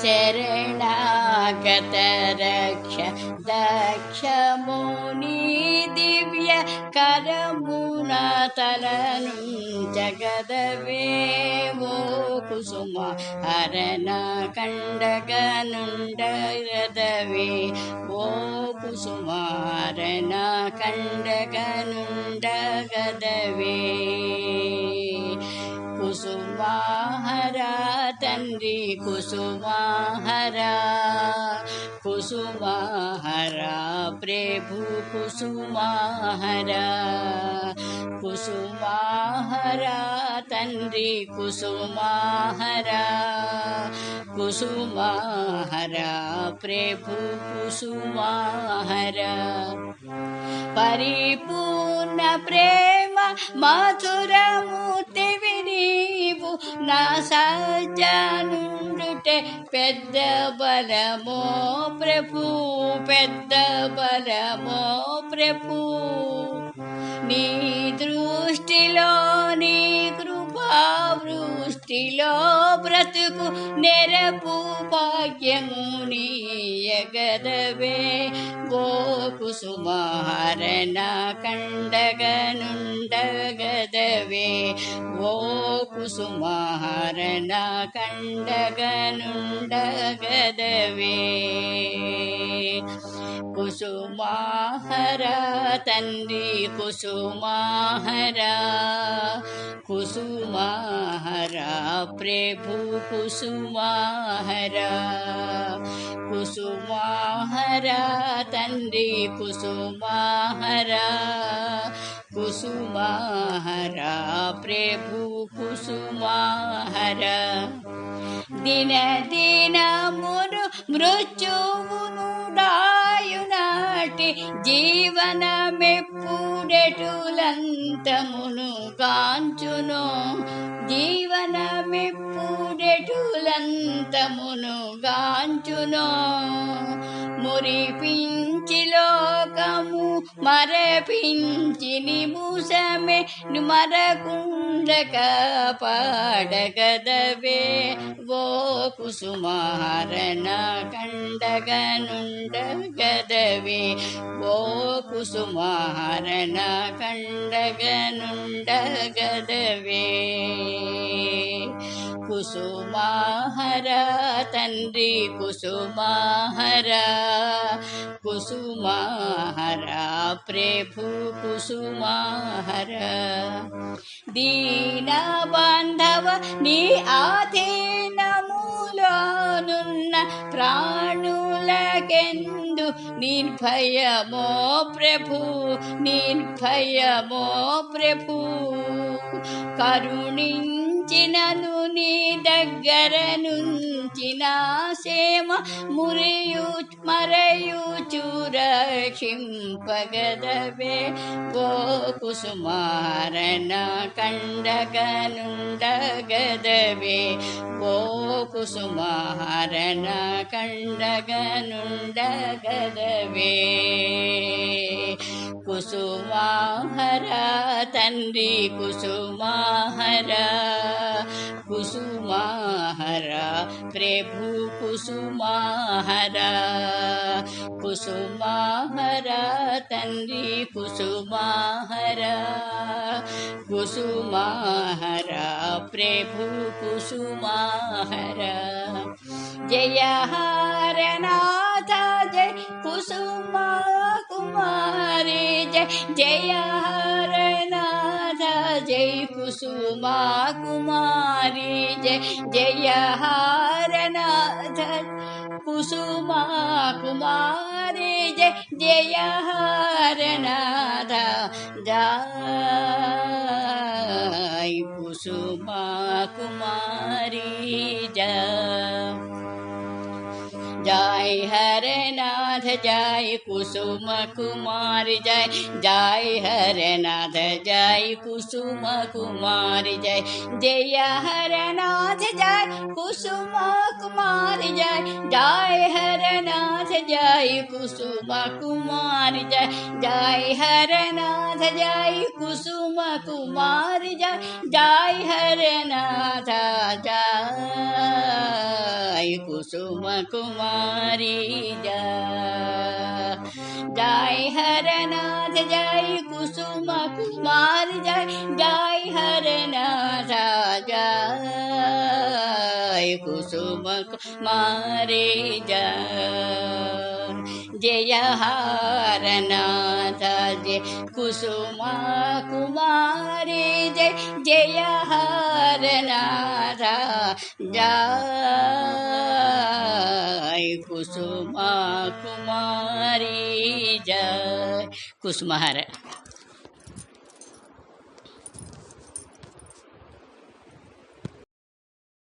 ശരണാഗത രക്ഷ ദക്ഷ മുനി ദിവ്യ കരമുണ കരമുണതലനും ജഗതവേവോ കുസുമ ഹരണ കണ്ടകനുണ്ടരതവേ ഓ കുസുമ ഹരണ കണ്ടകനുണ്ടകതവേ न्दी कुसुमाहरा कुसुमाहरा प्रेभु कुसुमाहरा कुसुमाहरा तन्दि कुसुमाहरा कुसुमाहरा प्रभु कुसुमाहरा। परिपूर्ण प्रेम मधुरमूर्ति నీవు నా సజ్జనుండుటే పెద్ద బలమో ప్రభు పెద్ద బలమో ప్రభు. నీ దృష్టిలో వృష్టిలో బ్రతుకు నెరపు భాగ్యము నీయగదవే గో కుసుమారణ కండగనుండగదవే ఓ కుసుమారణ కండగనుండగదవే కుసుమాహర తండ్రి కుసుమాహర కుసుమాహర ప్రభు కుసుమాహర కుసుమాహర తండ్రి కుసుమాహర కుసుమాహర ప్రభు కుసుమాహర దిన దినమును మృత్యువును డాయునాటి జీవనమెప్పుడెటులంతమును కాంచును जीवन में पूर्ण జీవనమెప్పుడెటులంతమును గాంచునో. మురిపించి లోకము మరపించి నిముసమే మరకుండక పాడగదవే. ఓ కుసుమారణ కండగనుండగదవే. ఓ కుసుమారణ కండగనుండగదవే. కుసుమాహర తండ్రి కుసుమాహర. కుసుమాహర ప్రభు కుసుమాహర. దీన బాంధవ నీ ఆధీనములోనున్న ప్రాణులకెందు నిర్భయమో ప్రభు నిర్భయమో ప్రభు. కరుణించినను నీ దగ్గర నుంచి నా సేమ మురియు మరయు రక్షింపగదవే గో కుసుమారణ కండగనుండగదవే గో కుసుమారణ కండగనుండగదవే కుసుమాహర తండ్రి కుసుమాహర कुसुमाहरा, प्रभु कुसुमाहरा। कुसुमाहरा, तन्वी कुसुमाहरा। कुसुमाहरा, प्रभु कुसुमाहरा। जय हरनाथ, जय कुसुमा कुमारी, जय जय जय कुसुमा कुमारी जय जय जया कुसुमा कुमारी जय जय हारनाध जय कुसुमा कुमारी जय जय हरनाथ, जय कुसुम कुमार, जय जय हरनाथ, जय कुसुम कुमार, जय जय हरनाथ, जय कुसुम कुमार, जय जय हरनाथ, जय कुसुम कुमार, जय जय हरनाथ, जय कुसुम कुमार, जय जय हरनाथ, जय। कुसुम कुमारी जय जय हरनाथ जय कुसुम कुमारी जय जय हरनाथ जय कुसुम कुमारी जय जय हरनाथ जय कुसुम कुमारी जय जय हरनाथ जय कुसुम कुमारी जय कुसुमहर